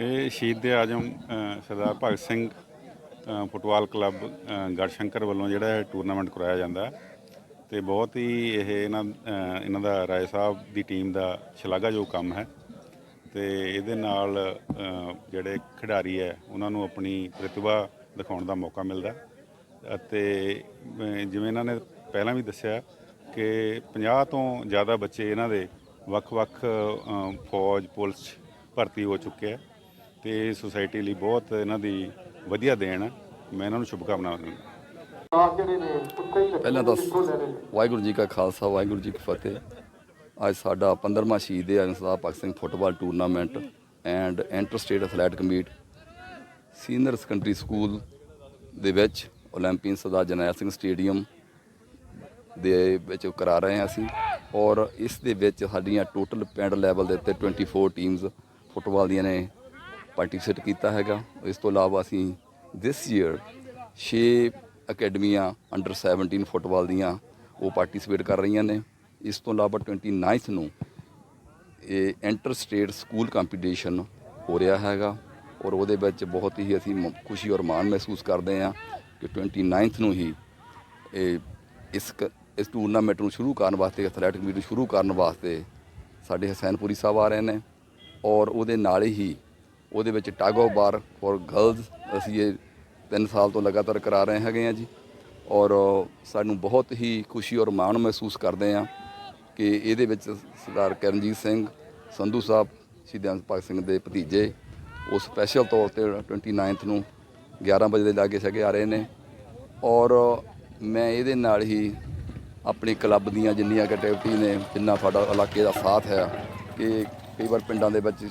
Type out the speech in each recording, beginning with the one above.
ਇਹ ਸ਼ਹੀਦ ਦੇ ਆਜਮ ਸਰਦਾਰ ਭਗਤ ਸਿੰਘ ਫੁੱਟਬਾਲ ਕਲੱਬ ਅ, ਗੜਸ਼ੰਕਰ ਵੱਲੋਂ ਜਿਹੜਾ ਇਹ ਟੂਰਨਾਮੈਂਟ ਕਰਾਇਆ ਜਾਂਦਾ ਹੈ। ਤੇ ਬਹੁਤ ਹੀ ਇਹ ਇਹਨਾਂ ਇਹਨਾਂ ਦਾ ਰਾਏ ਸਾਹਿਬ ਦੀ ਟੀਮ ਦਾ ਸ਼ਲਾਘਾਯੋਗ ਕੰਮ ਹੈ। ਤੇ ਇਹਦੇ ਨਾਲ ਜਿਹੜੇ ਖਿਡਾਰੀ ਹੈ ਉਹਨਾਂ ਨੂੰ ਆਪਣੀ ਪ੍ਰਤਿਭਾ ਦਿਖਾਉਣ ਦਾ ਮੌਕਾ ਮਿਲਦਾ ਅਤੇ ਜਿਵੇਂ ਇਹਨਾਂ ਨੇ ਪਹਿਲਾਂ ਵੀ ਦੱਸਿਆ ਕਿ 50 ਤੋਂ ਜ਼ਿਆਦਾ ਬੱਚੇ ਇਹਨਾਂ ਦੇ ਵੱਖ-ਵੱਖ ਫੌਜ ਪੁਲਿਸ 'ਚ ਭਰਤੀ ਹੋ ਚੁੱਕੇ ਆ ਤੇ ਸੁਸਾਇਟੀ ਲਈ ਬਹੁਤ ਇਹਨਾਂ ਦੀ ਵਧੀਆ ਦੇਣ ਹੈ ਮੈਂ ਇਹਨਾਂ ਨੂੰ ਸ਼ੁਭਕਾਮਨਾਵਾਂ ਦਿੰਦਾ ਪਹਿਲਾਂ ਤਾਂ ਵਾਹਿਗੁਰੂ ਜੀ ਕਾ ਖਾਲਸਾ ਵਾਹਿਗੁਰੂ ਜੀ ਕੀ ਫਤਿਹ ਅੱਜ ਸਾਡਾ 15ਵਾਂ Shaheed Azam Sardar Bhagat Singh football tournament and inter state athletic meet senior secondary school ਦੇ ਵਿੱਚ 올림픽 ਸਰਦਾਰ ਜਰਨੈਲ ਸਿੰਘ ਸਟੇਡੀਅਮ ਦੇ ਵਿੱਚ ਕਰਾ ਰਹੇ ਹਾਂ ਅਸੀਂ ਔਰ ਇਸ ਦੇ ਵਿੱਚ ਸਾਡੀਆਂ ਟੋਟਲ ਪਿੰਡ ਲੈਵਲ ਦੇ ਉੱਤੇ 24 ਟੀਮਸ ਫੁੱਟਬਾਲ ਦੀਆਂ ਨੇ ਪਾਰਟਿਸਿਪੇਟ ਕੀਤਾ ਹੈਗਾ। ਇਸ ਤੋਂ ਇਲਾਵਾ ਅਸੀਂ ਦਿਸ ਈਅਰ 6 ਅਕੈਡਮੀਆਂ ਅੰਡਰ 17 ਫੁੱਟਬਾਲ ਦੀਆਂ ਉਹ ਪਾਰਟਿਸਿਪੇਟ ਕਰ ਰਹੀਆਂ ਨੇ। ਇਸ ਤੋਂ ਇਲਾਵਾ 29th ਨੂੰ ਇਹ ਇੰਟਰ ਸਟੇਟ ਸਕੂਲ ਕੰਪੀਟੀਸ਼ਨ ਹੋ ਰਿਹਾ ਹੈਗਾ ਔਰ ਉਹਦੇ ਵਿੱਚ ਬਹੁਤ ਹੀ ਅਸੀਂ ਮ- ਖੁਸ਼ੀ ਔਰ ਮਾਣ ਮਹਿਸੂਸ ਕਰਦੇ ਹਾਂ ਕਿ 29th ਨੂੰ ਹੀ ਇਹ ਇਸ ਕ- ਇਸ ਟੂਰਨਾਮੈਂਟ ਨੂੰ ਸ਼ੁਰੂ ਕਰਨ ਵਾਸਤੇ ਐਥਲੈਟਿਕ ਮੀਟ ਨੂੰ ਸ਼ੁਰੂ ਕਰਨ ਵਾਸਤੇ ਸਾਡੇ ਹਸੈਨਪੁਰੀ ਸਾਹਿਬ ਆ ਰਹੇ ਨੇ ਔਰ ਉਹਦੇ ਨਾਲ ਹੀ ਉਹਦੇ ਵਿੱਚ tug of war for girls ਅਸੀਂ ਇਹ 3 ਸਾਲ ਤੋਂ ਲਗਾਤਾਰ ਕਰਾ ਰਹੇ ਹੈਗੇ ਆ ਜੀ। ਔਰ ਸਾਨੂੰ ਬਹੁਤ ਹੀ ਖੁਸ਼ੀ ਔਰ ਮਾਣ ਮਹਿਸੂਸ ਕਰਦੇ ਆ ਕਿ ਇਹਦੇ ਵਿੱਚ ਸਰਦਾਰ ਕਰਨਜੀਤ ਸਿੰਘ, ਸੰਧੂ ਸਾਹਿਬ ਸ਼ਹੀਦਾਂ ਭਗਤ ਸਿੰਘ ਦੇ ਭਤੀਜੇ ਉਹ ਸਪੈਸ਼ਲ ਤੌਰ ਤੇ 29th ਨੂੰ 11 ਵਜੇ ਦੇ ਲਾਗੇ ਛਗੇ ਆ ਰਹੇ ਨੇ। ਔਰ ਮੈਂ ਇਹਦੇ ਨਾਲ ਹੀ ਆਪਣੀ ਕਲੱਬ ਦੀਆਂ ਜਿੰਨੀਆਂ ਐਕਟੀਵਿਟੀ ਨੇ, ਜਿੰਨਾ ਸਾਡਾ ਇਲਾਕੇ ਦਾ ਸਾਥ ਹੈ ਕਿ ਕਈ ਵਾਰ ਪਿੰਡਾਂ ਦੇ ਵਿੱਚ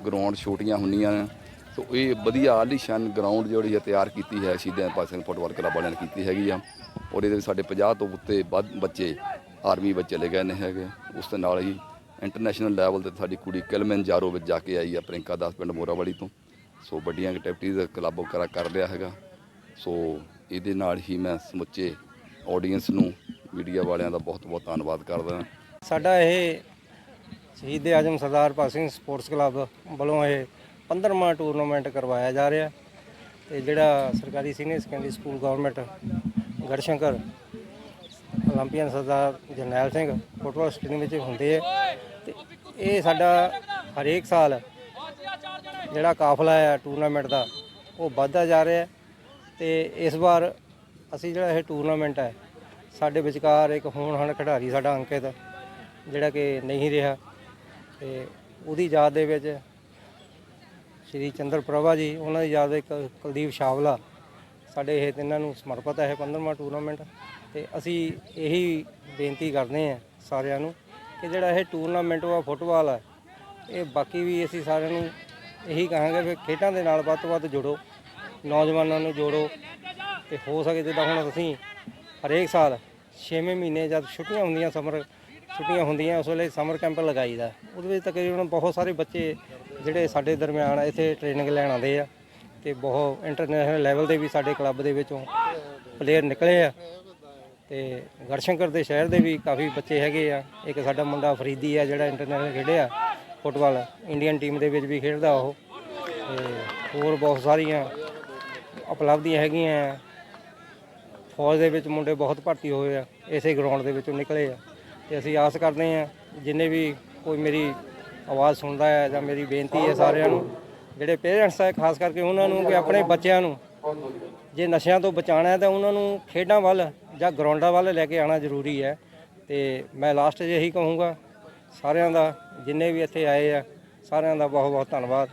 ਗਰਾਊਂਡ ਛੋਟੀਆਂ ਹੁੰਦੀਆਂ ਨੇ। ਸੋ ਇਹ ਵਧੀਆ ਆਲੀਸ਼ਾਨ ਗਰਾਊਂਡ ਜਿਹੜੀ ਹੈ ਤਿਆਰ ਕੀਤੀ ਹੈ, ਸ਼ਹੀਦਾਂ ਭਗਤ ਸਿੰਘ ਫੁੱਟਬਾਲ ਕਲੱਬ ਵਾਲਿਆਂ ਨੇ ਕੀਤੀ ਹੈਗੀ ਆ। ਔਰ ਇਹਦੇ ਵਿੱਚ ਸਾਡੇ 50 ਤੋਂ ਉੱਤੇ ਵੱਧ ਬੱਚੇ, ਆਰਮੀ ਵਿੱਚ ਚਲੇ ਗਏ ਨੇ ਹੈਗੇ। ਉਸ ਦੇ ਨਾਲ ਹੀ ਇੰਟਰਨੈਸ਼ਨਲ ਲੈਵਲ ਤੇ ਸਾਡੀ ਕੁੜੀ ਕਿਲਮਨਜਾਰੋ ਵਿੱਚ ਜਾ ਕੇ ਆਈ ਆ ਪ੍ਰਿੰਕਾ ਦਾਸ ਪਿੰਡ ਮੋਰਾਵਾਲੀ ਤੋਂ। ਸੋ ਵੱਡੀਆਂ ਐਕਟੀਵਿਟੀਜ਼ ਕਲੱਬ ਕਰਾ, ਕਰ ਰਿਹਾ ਹੈਗਾ। ਸੋ ਇਹਦੇ ਨਾਲ ਹੀ ਮੈਂ ਸਮੁੱਚੇ ਆਡੀਅנס ਨੂੰ ਮੀਡੀਆ ਵਾਲਿਆਂ ਦਾ ਬਹੁਤ ਬਹੁਤ ਧੰਨਵਾਦ ਕਰਦਾ। ਹਾਂ ਸਾਡਾ ਇਹ ਸ਼ਹੀਦ ਆਜਮ ਸਰਦਾਰ ਭਗਤ ਸਿੰਘ ਸਪੋਰਟਸ ਕਲੱਬ ਵੱਲੋਂ ਇਹ 15ਵਾਂ ਟੂਰਨਾਮੈਂਟ ਕਰਵਾਇਆ ਜਾ ਰਿਹਾ ਤੇ ਜਿਹੜਾ ਸਰਕਾਰੀ senior secondary school government Garhshankar olympian Sardar Jarnail Singh football stadium ਵਿੱਚ ਹੁੰਦੇ ਹੈ ਤੇ ਇਹ ਸਾਡਾ ਹਰੇਕ ਸਾਲ ਜਿਹੜਾ ਕਾਫਲਾ ਹੈ ਟੂਰਨਾਮੈਂਟ ਦਾ, ਉਹ ਵੱਧਦਾ ਜਾ ਰਿਹਾ ਤੇ ਇਸ ਵਾਰ ਅਸੀਂ ਜਿਹੜਾ ਇਹ ਟੂਰਨਾਮੈਂਟ ਹੈ, ਸਾਡੇ ਵਿਚਕਾਰ ਇੱਕ ਹੋਣਹਾਰ ਖਿਡਾਰੀ ਸਾਡਾ ਅੰਕਿਤ, ਜਿਹੜਾ ਕਿ ਨਹੀਂ ਰਿਹਾ। ਤੇ ਉਹਦੀ ਯਾਦ ਦੇ ਵਿੱਚ ਸ਼੍ਰੀ ਚੰਦਰ ਪ੍ਰਭਾ ਜੀ, ਉਹਨਾਂ ਦੀ ਯਾਦ ਵਿੱਚ ਕੁਲਦੀਪ ਸ਼ਾਵਲਾ, ਸਾਡੇ ਇਹ ਤਿੰਨਾਂ ਨੂੰ ਸਮਰਪਿਤ ਹੈ ਇਹ 15ਵਾਂ ਟੂਰਨਾਮੈਂਟ ਤੇ ਅਸੀਂ ਇਹੀ ਬੇਨਤੀ ਕਰਦੇ ਹਾਂ ਸਾਰਿਆਂ ਨੂੰ ਕਿ ਜਿਹੜਾ ਇਹ ਟੂਰਨਾਮੈਂਟ ਵਾ ਫੁੱਟਬਾਲ ਹੈ ਇਹ ਬਾਕੀ ਵੀ ਅਸੀਂ ਸਾਰਿਆਂ ਨੂੰ ਇਹੀ ਕਹਾਂਗੇ ਵੀ ਖੇਡਾਂ ਦੇ ਨਾਲ ਵੱਧ ਤੋਂ ਵੱਧ ਜੁੜੋ, ਨੌਜਵਾਨਾਂ ਨੂੰ ਜੋੜੋ ਤੇ ਹੋ ਸਕੇ ਜਿੱਦਾਂ ਹੁਣ ਅਸੀਂ ਹਰੇਕ ਸਾਲ 6ਵੇਂ ਮਹੀਨੇ ਜਦ ਛੁੱਟੀਆਂ ਹੁੰਦੀਆਂ ਸਮਰ ਛੁੱਟੀਆਂ ਹੁੰਦੀਆਂ, ਉਸ ਵੇਲੇ ਸਮਰ ਕੈਂਪ ਲਗਾਈਦਾ। ਉਹਦੇ ਵਿੱਚ ਤਕਰੀਬਨ ਬਹੁਤ ਸਾਰੇ ਬੱਚੇ ਜਿਹੜੇ ਸਾਡੇ ਦਰਮਿਆਨ ਇੱਥੇ ਟ੍ਰੇਨਿੰਗ ਲੈਣ ਆਉਂਦੇ ਆ ਤੇ ਬਹੁਤ ਇੰਟਰਨੈਸ਼ਨਲ ਲੈਵਲ ਦੇ ਵੀ ਸਾਡੇ ਕਲੱਬ ਦੇ ਵਿੱਚੋਂ ਪਲੇਅਰ ਨਿਕਲੇ ਆ। ਤੇ ਗੜਸ਼ੰਕਰ ਦੇ ਸ਼ਹਿਰ ਦੇ ਵੀ ਕਾਫੀ ਬੱਚੇ ਹੈਗੇ ਆ। ਇੱਕ ਸਾਡਾ ਮੁੰਡਾ ਫਰੀਦੀ ਆ, ਜਿਹੜਾ ਇੰਟਰਨੈਸ਼ਨਲ ਖੇਡਿਆ ਫੁੱਟਬਾਲ ਇੰਡੀਅਨ ਟੀਮ ਦੇ ਵਿੱਚ ਵੀ ਖੇਡਦਾ ਉਹ। ਤੇ ਹੋਰ ਬਹੁਤ ਸਾਰੀਆਂ ਉਪਲਬਧੀਆਂ ਹੈਗੀਆਂ ਆ। ਫੌਜ ਦੇ ਵਿੱਚ ਮੁੰਡੇ ਬਹੁਤ ਭਰਤੀ ਹੋਏ ਆ, ਇਸੇ ਗਰਾਊਂਡ ਦੇ ਵਿੱਚੋਂ ਨਿਕਲੇ ਆ। ਤੇ ਅਸੀਂ ਆਸ ਕਰਦੇ ਹਾਂ ਜਿੰਨੇ ਵੀ ਕੋਈ ਮੇਰੀ ਆਵਾਜ਼ ਸੁਣਦਾ ਹੈ ਜਾਂ ਮੇਰੀ ਬੇਨਤੀ ਹੈ ਸਾਰਿਆਂ ਨੂੰ, ਜਿਹੜੇ ਪੇਰੈਂਟਸ ਹੈ ਖਾਸ ਕਰਕੇ ਉਹਨਾਂ ਨੂੰ ਕਿ ਆਪਣੇ ਬੱਚਿਆਂ ਨੂੰ, ਜੇ ਨਸ਼ਿਆਂ ਤੋਂ ਬਚਾਉਣਾ ਹੈ ਤਾਂ ਉਹਨਾਂ ਨੂੰ ਖੇਡਾਂ ਵੱਲ ਜਾਂ ਗਰਾਊਂਡਾਂ ਵੱਲ ਲੈ ਕੇ ਆਉਣਾ ਜ਼ਰੂਰੀ ਹੈ ਤੇ ਮੈਂ ਲਾਸਟ 'ਚ ਇਹੀ ਕਹੂੰਗਾ, ਸਾਰਿਆਂ ਦਾ ਜਿੰਨੇ ਵੀ ਇੱਥੇ ਆਏ ਆ, ਸਾਰਿਆਂ ਦਾ ਬਹੁਤ ਬਹੁਤ ਧੰਨਵਾਦ।